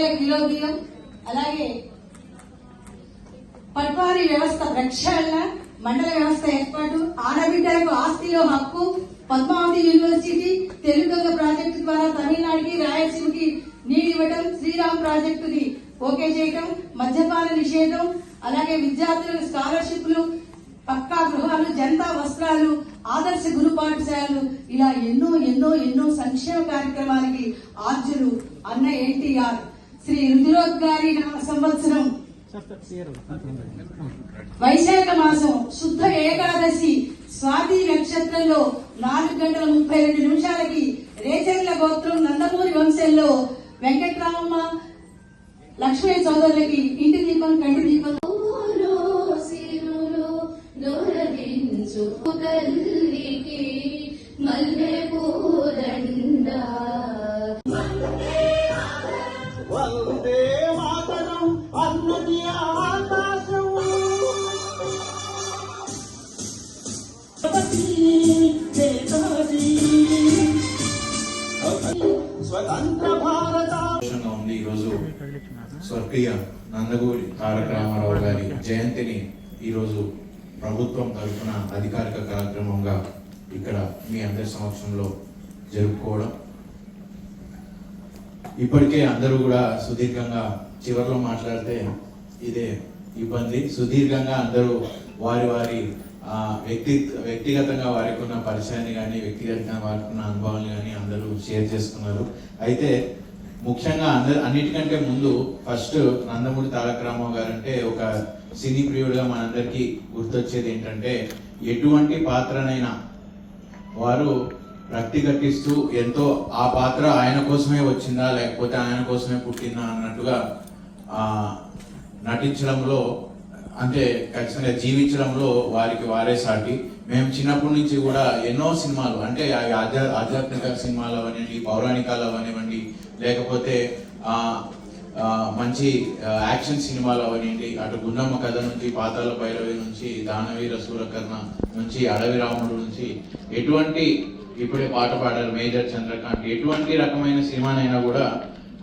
రూపాయల కిలో బియ్యం అలాగే పట్వారి వ్యవస్థ ప్రక్షాళన మండల వ్యవస్థ ఏర్పాటు ఆడబిడ్డలకు ఆస్తిలో హక్కు పద్మావతి యూనివర్సిటీ తెలుగుగంగ ప్రాజెక్టు ద్వారా తమిళనాడుకి రాయలసీమకి నీళ్ళు ఇవ్వటం శ్రీరామ్ ప్రాజెక్టుని ఓకే చేయడం మద్యపాన నిషేధం అలాగే విద్యార్థులకు స్కాలర్షిప్లు పక్కా గృహాలు జనతా వస్త్రాలు ఆదర్శ గురు పాఠశాలలు ఇలా ఎన్నో ఎన్నో ఎన్నో సంక్షేమ కార్యక్రమాలకి ఆర్జులు అన్న ఎన్టీఆర్. శ్రీ రుద్రోద్గారి నామ సంవత్సరం. వైశాఖ మాసం శుద్ధ ఏకాదశి స్వాతి నక్షత్రంలో నాలుగు గంటల ముప్పై రెండు నిమిషాలకి రేచర్ల గోత్రం నందమూరి వంశంలో వెంకట్రామమ్మ లక్ష్మీ సోదరులకి ఇంటి దీపం కంటి దీపం. పూలో మల్లె స్వర్గీయ నందగూరి తారక రామారావు గారి జయంతిని ఈరోజు ప్రభుత్వం తరఫున అధికారిక కార్యక్రమంగా ఇక్కడ మీ అందరి సమక్షంలో జరుపుకోవడం. ఇప్పటికే అందరూ కూడా సుదీర్ఘంగా చివరిలో మాట్లాడితే ఇదే ఇబ్బంది. సుదీర్ఘంగా అందరూ వారి వారి వ్యక్తి వ్యక్తిగతంగా వారికి ఉన్న పరిచయాన్ని కానీ వ్యక్తిగతంగా వారికి ఉన్న అనుభవాన్ని కానీ అందరూ షేర్ చేసుకున్నారు. అయితే ముఖ్యంగా అందరు అన్నిటికంటే ముందు ఫస్ట్ నందమూరి తారక రామారావు గారు అంటే ఒక సినీ ప్రియుడిగా మనందరికీ గుర్తొచ్చేది ఏంటంటే ఎటువంటి పాత్రనైనా వారు రక్తి కట్టిస్తూ ఎంతో ఆ పాత్ర ఆయన కోసమే వచ్చిందా లేకపోతే ఆయన కోసమే పుట్టిందా అన్నట్టుగా నటించడంలో అంటే ఖచ్చితంగా జీవించడంలో వారికి వారే సాటి. మేము చిన్నప్పటి నుంచి కూడా ఎన్నో సినిమాలు అంటే ఆధ్యా ఆధ్యాత్మిక సినిమాలు అవనివ్వండి పౌరాణికాలు అవనివ్వండి లేకపోతే మంచి యాక్షన్ సినిమాలు అవనివ్వండి అటు గుండమ్మ కథ నుంచి పాతాల భైరవి నుంచి దానవీర సూరకర్ణ నుంచి అడవి రాముడు నుంచి ఎటువంటి ఇప్పుడే పాట పాడారు మేజర్ చంద్రకాంత్ ఎటువంటి రకమైన సినిమానైనా కూడా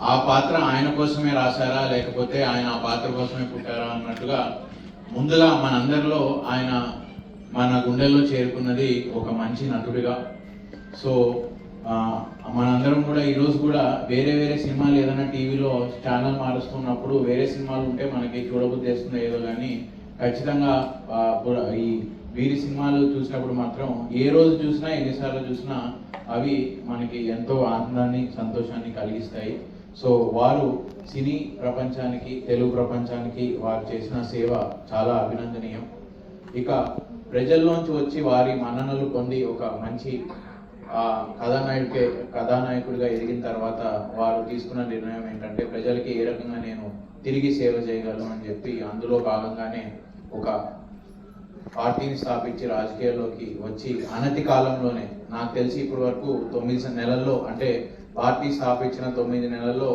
ఆ పాత్ర ఆయన కోసమే రాశారా లేకపోతే ఆయన ఆ పాత్ర కోసమే పుట్టారా అన్నట్టుగా ముందుగా మనందరిలో ఆయన మన గుండెల్లో చేరుకున్నది ఒక మంచి నటుడిగా. సో మనందరం కూడా ఈరోజు కూడా వేరే వేరే సినిమాలు ఏదైనా టీవీలో ఛానల్ మారుస్తున్నప్పుడు వేరే సినిమాలు ఉంటే మనకి చూడబుద్ధి వేస్తుందో ఏదో కానీ ఖచ్చితంగా ఈ వీరి సినిమాలు చూసినప్పుడు మాత్రం ఏ రోజు చూసినా ఎన్నిసార్లు చూసినా అవి మనకి ఎంతో ఆనందాన్ని సంతోషాన్ని కలిగిస్తాయి. సో వారు సినీ ప్రపంచానికి తెలుగు ప్రపంచానికి వారు చేసిన సేవ చాలా అభినందనీయం. ఇక ప్రజల్లోంచి వచ్చి వారి మన్ననలు పొంది ఒక మంచి ఆ, కథానాయకుడిగా ఎదిగిన తర్వాత వారు తీసుకున్న నిర్ణయం ఏంటంటే ప్రజలకి ఏ రకంగా నేను తిరిగి సేవ చేయగలను అని చెప్పి అందులో భాగంగానే ఒక పార్టీని స్థాపించి రాజకీయాల్లోకి వచ్చి అనతి కాలంలోనే నాకు తెలిసి ఇప్పటి వరకు తొమ్మిది నెలల్లో అంటే పార్టీ స్థాపించిన తొమ్మిది నెలల్లో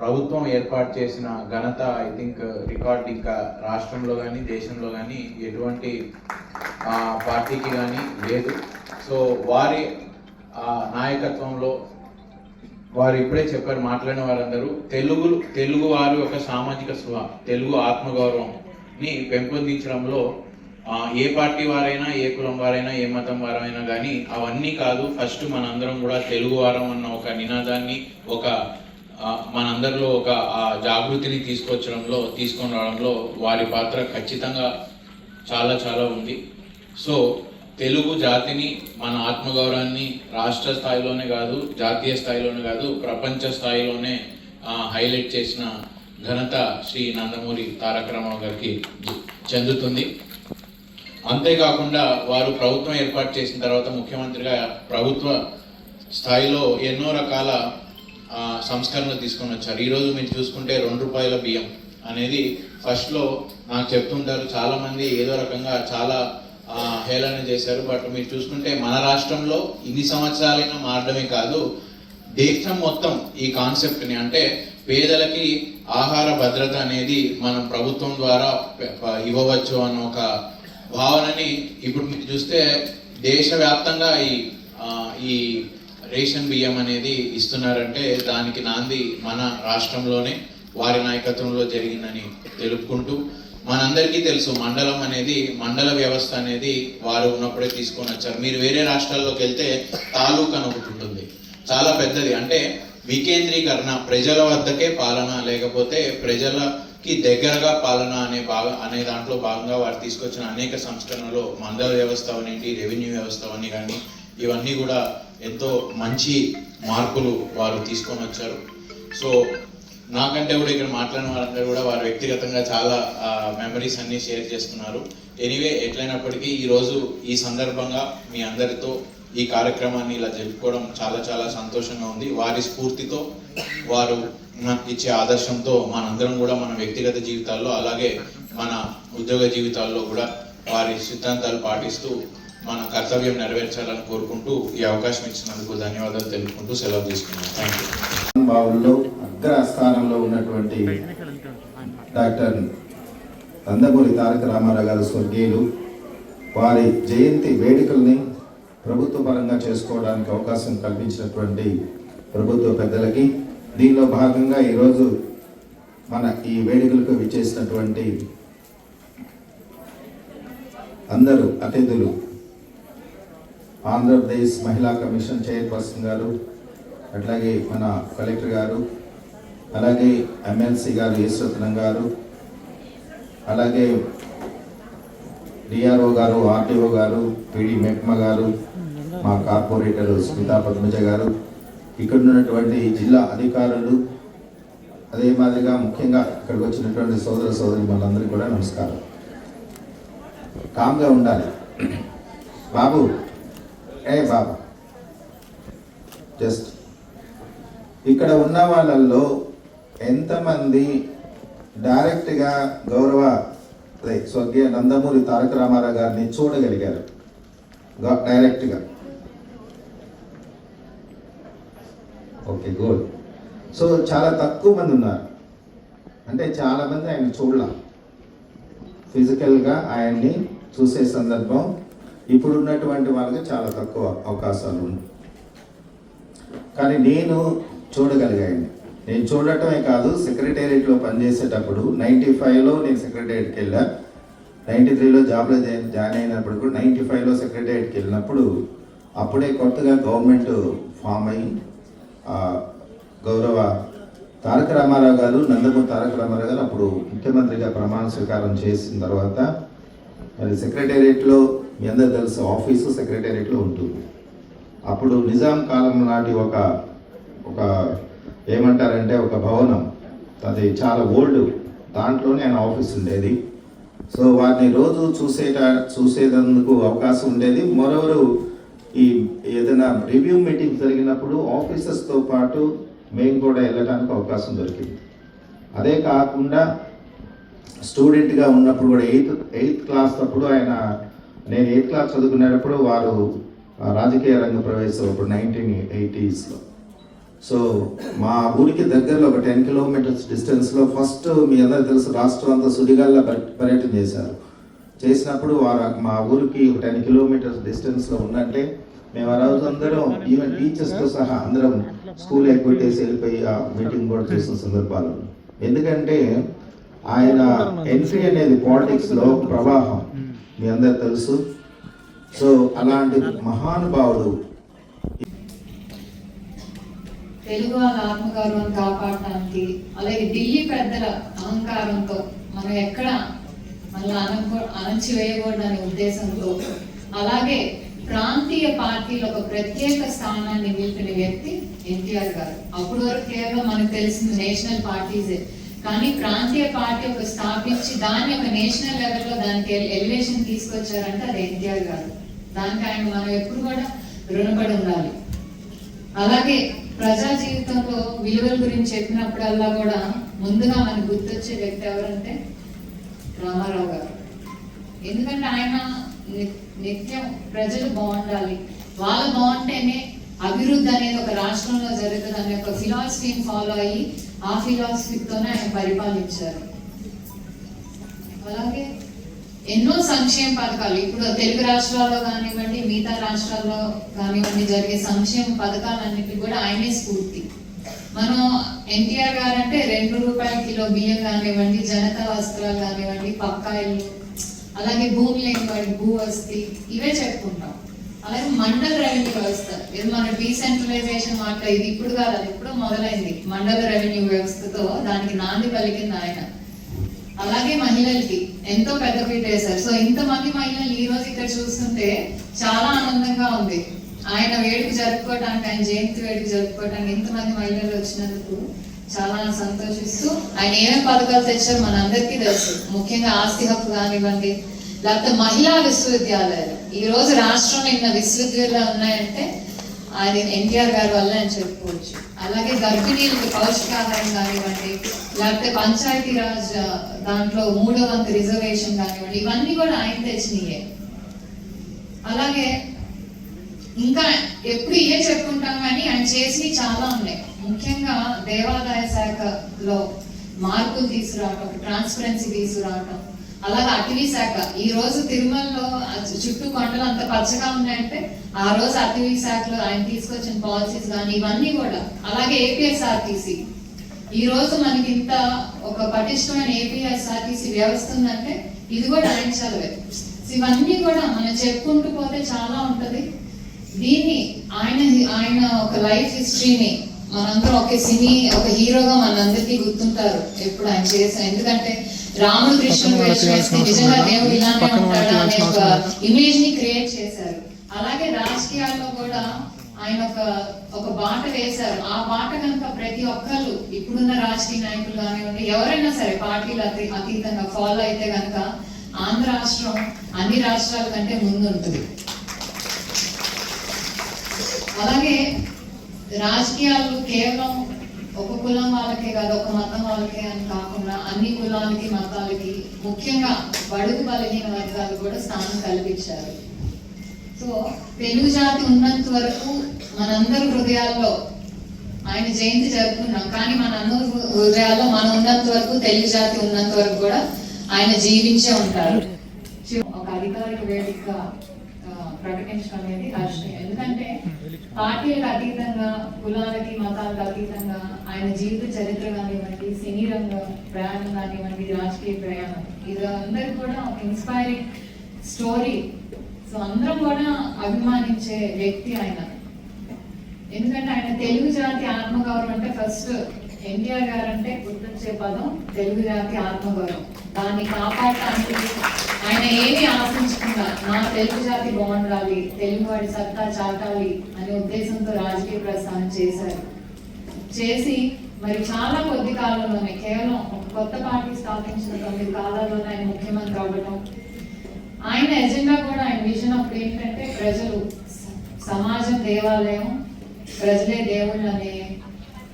ప్రభుత్వం ఏర్పాటు చేసిన ఘనత ఐ థింక్ రికార్డ్ ఇంకా రాష్ట్రంలో కానీ దేశంలో కానీ ఎటువంటి పార్టీకి కానీ లేదు. సో వారి ఆ, నాయకత్వంలో వారు ఇప్పుడే చెప్పారు మాట్లాడిన వారందరూ తెలుగు తెలుగు వారి యొక్క సామాజిక స్వ తెలుగు ఆత్మగౌరవంని పెంపొందించడంలో ఏ పార్టీ వారైనా ఏ కులం వారైనా ఏ మతం వారైనా కానీ అవన్నీ కాదు ఫస్ట్ మనందరం కూడా తెలుగు వారం అన్న ఒక నినాదాన్ని ఒక మనందరిలో ఒక ఆ జాగృతిని తీసుకొచ్చడంలో తీసుకొని రావడంలో వారి పాత్ర ఖచ్చితంగా చాలా చాలా ఉంది. సో తెలుగు జాతిని మన ఆత్మగౌరవాన్ని రాష్ట్ర స్థాయిలోనే కాదు జాతీయ స్థాయిలోనే కాదు ప్రపంచ స్థాయిలోనే హైలైట్ చేసిన ఘనత శ్రీ నందమూరి తారక రామారావు గారికి చెందుతుంది. అంతేకాకుండా వారు ప్రభుత్వం ఏర్పాటు చేసిన తర్వాత ముఖ్యమంత్రిగా ప్రభుత్వ స్థాయిలో ఎన్నో రకాల సంస్కరణ సంస్కరణలు తీసుకొని వచ్చారు. ఈరోజు మీరు చూసుకుంటే రెండు రూపాయల బియ్యం అనేది ఫస్ట్లో నాకు చెప్తుంటారు. చాలామంది ఏదో రకంగా చాలా హేళన చేశారు. బట్ మీరు చూసుకుంటే మన రాష్ట్రంలో ఇన్ని సంవత్సరాలైనా మారడమే కాదు దేశం మొత్తం ఈ కాన్సెప్ట్ని అంటే పేదలకి ఆహార భద్రత అనేది మనం ప్రభుత్వం ద్వారా ఇవ్వవచ్చు అన్న ఒక భావనని ఇప్పుడు మీరు చూస్తే దేశవ్యాప్తంగా ఈ ఈ రేషన్ బియ్యం అనేది ఇస్తున్నారంటే దానికి నాంది మన రాష్ట్రంలోనే వారి నాయకత్వంలో జరిగిందని తెలుపుకుంటూ మనందరికీ తెలుసు మండలం అనేది మండల వ్యవస్థ అనేది వారు ఉన్నప్పుడే తీసుకొని వచ్చారు. మీరు వేరే రాష్ట్రాల్లోకి వెళ్తే తాలూక్ అని ఒకటి ఉంటుంది. చాలా పెద్దది. అంటే వికేంద్రీకరణ ప్రజల వద్దకే పాలన లేకపోతే ప్రజలకి దగ్గరగా పాలన అనే భాగ అనే దాంట్లో భాగంగా వారు తీసుకొచ్చిన అనేక సంస్కరణలు మండల వ్యవస్థ అవనండి రెవెన్యూ వ్యవస్థ అని కానీ ఇవన్నీ కూడా ఎంతో మంచి మార్పులు వారు తీసుకొని వచ్చారు. సో నాకంటే కూడా ఇక్కడ మాట్లాడిన వారందరూ కూడా వారు వ్యక్తిగతంగా చాలా మెమరీస్ అన్ని షేర్ చేస్తున్నారు. ఎనీవే ఎట్లయినప్పటికీ ఈరోజు ఈ సందర్భంగా మీ అందరితో ఈ కార్యక్రమాన్ని ఇలా జరుపుకోవడం చాలా చాలా సంతోషంగా ఉంది. వారి స్ఫూర్తితో వారు మనకి ఇచ్చే ఆదర్శంతో మనందరం కూడా మన వ్యక్తిగత జీవితాల్లో అలాగే మన ఉద్యోగ జీవితాల్లో కూడా వారి సిద్ధాంతాలు పాటిస్తూ మన కర్తవ్యం నెరవేర్చాలని కోరుకుంటూ ఈ అవకాశం ఇచ్చినందుకు ధన్యవాదాలు తెలుపుకుంటూ సెలవు తీసుకున్నాను. థ్యాంక్ యూ భావుల్లో అగ్రస్థానంలో ఉన్నటువంటి డాక్టర్ నందమూరి తారక రామారావు గారు స్వర్గీయులు వారి జయంతి వేడుకల్ని ప్రభుత్వ పరంగా చేసుకోవడానికి అవకాశం కల్పించినటువంటి ప్రభుత్వ పెద్దలకి దీనిలో భాగంగా ఈరోజు మన ఈ వేడుకలకు విచ్చేసినటువంటి అందరూ అతిథులు ఆంధ్రప్రదేశ్ మహిళా కమిషన్ చైర్పర్సన్ గారు అట్లాగే మన కలెక్టర్ గారు అలాగే ఎమ్మెల్సీ గారు ఈశ్వరత్నం గారు అలాగే డిఆర్ఓ గారు ఆర్టీఓ గారు పిడి మెక్మ గారు మా కార్పొరేటర్ స్మితా పద్మజ గారు ఇక్కడ ఉన్నటువంటి జిల్లా అధికారులు అదే మాదిరిగా ముఖ్యంగా ఇక్కడికి వచ్చినటువంటి సోదర సోదరి మనందరికీ కూడా నమస్కారం. కామ్గా ఉండాలి. బాబు ఏ బాబా. జస్ట్ ఇక్కడ ఉన్న వాళ్ళల్లో ఎంతమంది డైరెక్ట్గా గౌరవ స్వర్గీయ నందమూరి తారక రామారావు గారిని చూడగలిగారు. డైరెక్ట్గా. ఓకే గుడ్ సో చాలా తక్కువ మంది ఉన్నారు. అంటే చాలామంది ఆయన చూడలా. ఫిజికల్గా ఆయన్ని చూసే సందర్భం ఇప్పుడు ఉన్నటువంటి వాళ్ళకి చాలా తక్కువ అవకాశాలు ఉన్నాయి. కానీ నేను చూడగలిగాను. నేను చూడటమే కాదు సెక్రటేరియట్లో పనిచేసేటప్పుడు నైంటీ ఫైవ్లో నేను సెక్రటేరియట్కి వెళ్ళా. నైంటీ త్రీలో జాబ్లో జాయిన్ అయినప్పుడు కూడా నైంటీ ఫైవ్లో సెక్రటేరియట్కి వెళ్ళినప్పుడు అప్పుడే కొత్తగా గవర్నమెంట్ ఫామ్ అయ్యి గౌరవ తారక రామారావు గారు నందమూరి తారక రామారావు గారు అప్పుడు ముఖ్యమంత్రిగా ప్రమాణ స్వీకారం చేసిన తర్వాత మరి సెక్రటేరియట్లో మీ అందరు తెలుసు ఆఫీసు సెక్రటేరియట్లో ఉంటుంది. అప్పుడు నిజాం కాలం నాటి ఒక ఒక ఏమంటారంటే ఒక భవనం. అది చాలా ఓల్డ్. దాంట్లోనే ఆయన ఆఫీస్ ఉండేది. సో వారిని రోజు చూసేట చూసేందుకు అవకాశం ఉండేది. మరోవరు ఈ ఏదైనా రివ్యూ మీటింగ్ జరిగినప్పుడు ఆఫీసర్స్తో పాటు మేము కూడా వెళ్ళడానికి అవకాశం దొరికింది. అదే కాకుండా స్టూడెంట్గా ఉన్నప్పుడు కూడా ఎయిత్ ఎయిత్ క్లాస్ అప్పుడు ఆయన నేను ఎయిత్ క్లాస్ చదువుకునేటప్పుడు వారు రాజకీయ రంగ ప్రవేశం అప్పుడు నైన్టీన్ ఎయిటీస్లో. సో మా ఊరికి దగ్గరలో ఒక టెన్ కిలోమీటర్స్ డిస్టెన్స్లో ఫస్ట్ మీ అందరూ తెలుసు రాష్ట్రం అంతా సుడిగాల్లో పర్య- పర్యటన చేశారు. చేసినప్పుడు వారు మా ఊరికి ఒక టెన్ కిలోమీటర్స్ డిస్టెన్స్లో ఉన్నట్టే మేము ఆ రోజు అందరం ఈవెన్ టీచర్స్తో సహా అందరం స్కూల్ ఎక్విటీస్ వెళ్ళిపోయి ఆ మీటింగ్ కూడా చేసిన సందర్భాలు. ఎందుకంటే ఆయన ఎంట్రీ అనేది పాలిటిక్స్లో ప్రవాహం. మీ అందరు తెలుసు. సో అలాంటి మహానుభావుడు. తెలుగు వాళ్ళ ఆత్మగౌరవం కాపాడటానికి అలాగే ఢిల్లీ పెద్దల అహంకారంతో మనం ఎక్కడ మనల్ని అణకు అణచివేయకూడదనే ఉద్దేశంతో అలాగే ప్రాంతీయ పార్టీలు ఒక ప్రత్యేక స్థానాన్ని నిలిపిన వ్యక్తి ఎన్టీఆర్ గారు. అప్పటి వరకు కేవలం మనకు తెలిసిన నేషనల్ పార్టీసే. కానీ ప్రాంతీయ పార్టీ ఒక స్థాపించి దాన్ని ఒక నేషనల్ లెవెల్లో దానికి ఎలివేషన్ తీసుకొచ్చారంటే అది ఎన్టీఆర్ గారు. దానికి ఆయన మనం ఎప్పుడు కూడా రుణపడి ఉండాలి. అలాగే ప్రజా జీవితంలో విలువల గురించి చెప్పినప్పుడల్లా కూడా ముందుగా మనకు గుర్తొచ్చే వ్యక్తి ఎవరంటే రామారావు గారు. ఎందుకంటే ఆయన ని- నిత్యం ప్రజలు బాగుండాలి. వాళ్ళు బాగుంటేనే అభివృద్ధి అనేది ఒక రాష్ట్రంలో జరుగుతుంది అనే ఒక ఫిలాసఫీని ఫాలో అయ్యి ఆ ఫిలాసఫీతోనే ఆయన పరిపాలించారు. అలాగే ఎన్నో సంక్షేమ పథకాలు ఇప్పుడు తెలుగు రాష్ట్రాల్లో కానివ్వండి మిగతా రాష్ట్రాల్లో కానివ్వండి జరిగే సంక్షేమ పథకాలన్నిటి కూడా ఆయనే స్ఫూర్తి. మనం ఎన్టీఆర్ గారు అంటే రెండు రూపాయల కిలో బియ్యం కానివ్వండి జనతా వస్త్రాలు కానివ్వండి పక్కాయిలు అలాగే భూమి లేని వాడి భూ వస్తి ఇవే చెప్పుకుంటాం. అలాగే మండల రెవెన్యూ వ్యవస్థ. ఇది మన డీసెంట్రలైజేషన్ మాట ఇది ఇప్పుడు కాదు అది ఇప్పుడు మొదలైంది. మండల రెవెన్యూ వ్యవస్థతో దానికి నాంది పలికింది ఆయన. అలాగే మహిళలకి ఎంతో పెద్దపీట వేశారు. సో ఇంతమంది మహిళలు ఈ రోజు ఇక్కడ చూస్తుంటే చాలా ఆనందంగా ఉంది. ఆయన వేడుక జరుపుకోవటానికి ఆయన జయంతి వేడుక జరుపుకోవటానికి ఇంతమంది మహిళలు వచ్చినందుకు చాలా సంతోషిస్తూ ఆయన ఏమేమి పథకాలు తెచ్చారో మనందరికీ తెలుసు. ముఖ్యంగా ఆస్తి హక్కు కానివ్వండి లేకపోతే మహిళా విశ్వవిద్యాలయాలు. ఈ రోజు రాష్ట్రంలో ఇన్న విశ్వవిద్యాలయాలు ఉన్నాయంటే ఆయన ఎన్టీఆర్ గారి వల్ల అని చెప్పుకోవచ్చు. అలాగే గర్భిణీలకు పౌష్టికాహారం కానివ్వండి లేకపోతే పంచాయతీరాజ్ దాంట్లో మూడో వంతు రిజర్వేషన్ కానివ్వండి ఇవన్నీ కూడా ఆయన తెచ్చినాయే. అలాగే ఇంకా ఎప్పుడు ఇవే చెప్పుకుంటాం కానీ ఆయన చేసినవి చాలా ఉన్నాయి. ముఖ్యంగా దేవాదాయ శాఖలో మార్పులు తీసుకురావటం ట్రాన్స్పరెన్సీ తీసుకురావటం అలాగే అటవీ శాఖ. ఈ రోజు తిరుమలలో చుట్టూ కొండలు అంత పచ్చగా ఉన్నాయంటే ఆ రోజు అటవీ శాఖలో ఆయన తీసుకొచ్చిన పాలసీస్ కానీ ఇవన్నీ కూడా. అలాగే ఏపీఎస్ఆర్టీసీ ఈ రోజు మనకి ఇంత ఒక పటిష్టమైన ఏపీఎస్ఆర్టీసీ వ్యవస్థ ఉందంటే ఇది కూడా ఆయన చదివే ఇవన్నీ కూడా మనం చెప్పుకుంటూ పోతే చాలా ఉంటది. దీన్ని ఆయన ఆయన ఒక లైఫ్ హిస్టరీని మనందరం ఒక సినీ ఒక హీరోగా మనందరికీ గుర్తుంటారు ఎప్పుడు ఆయన చేసిన. ఎందుకంటే నిజంగా దేవుడు ఇలానే ఉంటాడు అనే ఒక ఇమేజ్ని క్రియేట్ చేశారు. అలాగే రాజకీయాల్లో కూడా ఆయన ఒక ఒక బాట వేశారు. ఆ బాట కనుక ప్రతి ఒక్కళ్ళు ఇప్పుడున్న రాజకీయ నాయకులు కానివ్వండి ఎవరైనా సరే పార్టీలు అతి అతీతంగా ఫాలో అయితే కనుక ఆంధ్ర రాష్ట్రం అన్ని రాష్ట్రాల కంటే ముందు ఉంటుంది అలాగే రాజకీయాలు కేవలం ఒక కులం వాళ్ళకే కాదు ఒక మతం వాళ్ళకే అని కాకుండా అన్ని కులాలకి మతాలకి ముఖ్యంగా బడుగు బలహీన వర్గాలు కూడా స్థానం కల్పించారు. సో తెలుగు జాతి ఉన్నంత వరకు మనందరి హృదయాల్లో ఆయన జయంతి జరుపుకున్నాం. కానీ మన అందరి హృదయాల్లో మనం ఉన్నంత వరకు తెలుగు జాతి ఉన్నంత వరకు కూడా ఆయన జీవించే ఉంటారు. ఒక అధికారిక వేదిక ప్రకటించడం అనేది హర్షణీయం ఎందుకంటే పార్టీలకు అతీతంగా కులాలకి మతాలకు అతీతంగా ఆయన జీవిత చరిత్ర కానివ్వండి సినీ రంగం ప్రయాణం కానివ్వండి రాజకీయ ప్రయాణం ఇది అందరికి కూడా ఒక ఇన్స్పైరింగ్ స్టోరీ సో అందరం కూడా అభిమానించే వ్యక్తి ఆయన. ఎందుకంటే ఆయన తెలుగు జాతి ఆత్మగౌరవం అంటే ఫస్ట్ ఎన్టీఆర్ గారు అంటే గుర్తొచ్చే పదం తెలుగు జాతి ఆత్మగౌరవం. దాన్ని కాపాడటానికి ఆయన ఏమి ఆశించకుండా నా తెలుగు జాతి బాగుండాలి తెలుగువాడి సత్తా చాటాలి అనే ఉద్దేశంతో రాజకీయ ప్రస్థానం చేశారు. చేసి మరి చాలా కొద్ది కాలంలోనే కేవలం ఒక కొత్త పార్టీ స్థాపించిన తొమ్మిది కాలాల్లోనే ఆయన ముఖ్యమంత్రి అవ్వడం ఆయన ఎజెండా కూడా ఆయన విజన్ అప్పుడు ఏంటంటే ప్రజలు సమాజం దేవాలయం ప్రజలే దేవుళ్ళు అనే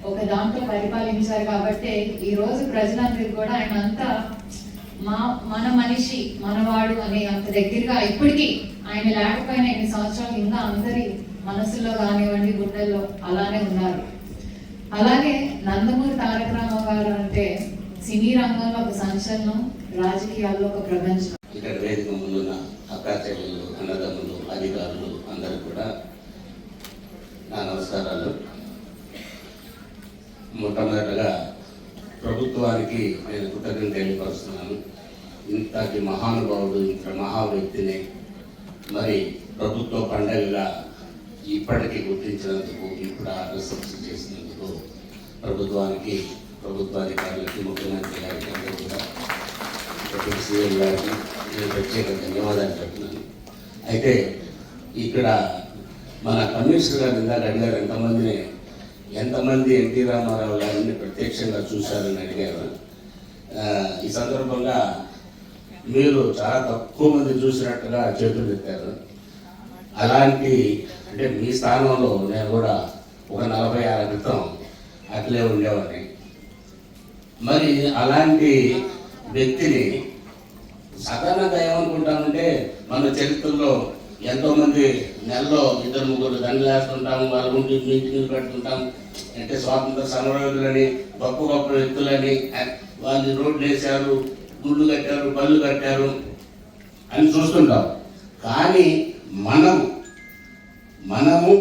ఒక దాంట్లో పరిపాలించారు కాబట్టి ఈ రోజు ప్రజలందరికీ కూడా ఆయన అంతా మా మన మనిషి మనవాడు అనే అంత దగ్గరగా ఇప్పటికీ ఆయన లేకపోయిన ఎన్ని సంవత్సరాలు ఇంకా అందరి మనసులో కానివ్వండి గుండెల్లో అలానే ఉన్నారు. అలాగే నందమూరి తారక రామారావు గారు అంటే సినీ రంగంలో ఒక సంచలనం రాజకీయాల్లో ఒక ప్రపంచం. ఇక్కడ వేదిక ముందున్న అన్నదమ్ములు అధికారులు అందరూ కూడా నా నమస్కారాలు. మొట్టమొదటగా ప్రభుత్వానికి నేను కృతజ్ఞత తెలియపరుస్తున్నాను. ఇంతటి మహానుభావుడు ఇంత మహా వ్యక్తిని మరి ప్రభుత్వ పండగగా ఇప్పటికీ గుర్తించినందుకు ఇప్పుడు రిసెప్షన్ చేసినందుకు ప్రభుత్వానికి ప్రభుత్వాధికారులకి ముఖ్యమంత్రి గారికి అందరూ కూడా సీఎం గారికి నేను ప్రత్యేక ధన్యవాదాలు చెప్తున్నాను. అయితే ఇక్కడ మన కమిషనర్ గారు ఇందాక అడిగారు ఎంతమందిని ఎంతమంది ఎన్టీ రామారావు గారిని ప్రత్యక్షంగా చూశారని అడిగారు. ఈ సందర్భంగా మీరు చాలా తక్కువ మంది చూసినట్టుగా చేతులు ఎత్తారు అలాంటి అంటే మీ స్థానంలో నేను కూడా ఒక నలభై ఆరు క్రితం అట్లే ఉండేవాడిని. మరి అలాంటి వ్యక్తిని సాధారణంగా ఏమనుకుంటామంటే మన చరిత్రలో ఎంతోమంది నెలలో ఇద్దరు ముగ్గురు దండలు వేస్తుంటాము వాళ్ళ ఉండి మీటింగ్లు పెడుతుంటాము. అంటే స్వాతంత్ర సమరయోధులని గొప్ప గొప్ప వ్యక్తులని వాళ్ళు రోడ్లు వేశారు గుళ్ళు కట్టారు బళ్ళు కట్టారు అని చూస్తుంటాం. కానీ మనం మనము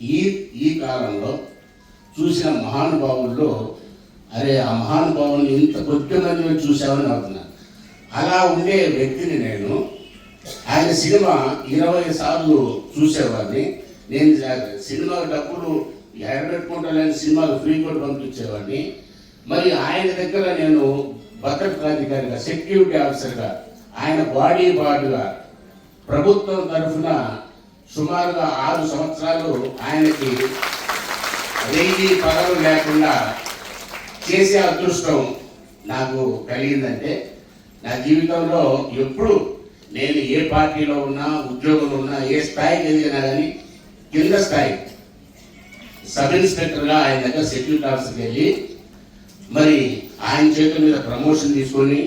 ఈ ఈ కాలంలో చూసిన మహానుభావుల్లో అరే ఆ మహానుభావుని ఇంత కొద్ది మంది చూసామని అవుతున్నాను అలా ఉండే వ్యక్తిని నేను ఆయన సినిమా ఇరవై సార్లు చూసేవాడిని. నేను సినిమా డబ్బులు ఎడబెట్టుకుంటానని సినిమాలు ఫ్రీ కూడా పంపించేవాడిని. మరి ఆయన దగ్గర నేను భద్రతా అధికారిగా సెక్యూరిటీ ఆఫీసర్గా ఆయన బాడీ బాడీగా ప్రభుత్వం తరఫున సుమారుగా ఆరు సంవత్సరాలు ఆయనకి వెయ్యి పదవులు లేకుండా చేసే అదృష్టం నాకు కలిగిందంటే నా జీవితంలో ఎప్పుడు నేను ఏ పార్టీలో ఉన్నా ఉద్యోగంలో ఉన్నా ఏ స్థాయికి ఎదిగినా కానీ కింద స్థాయి సబ్ ఇన్స్పెక్టర్గా ఆయన దగ్గర సెక్యూరిటీ ఆఫీసర్కి వెళ్ళి మరి ఆయన చేతుల మీద ప్రమోషన్ తీసుకొని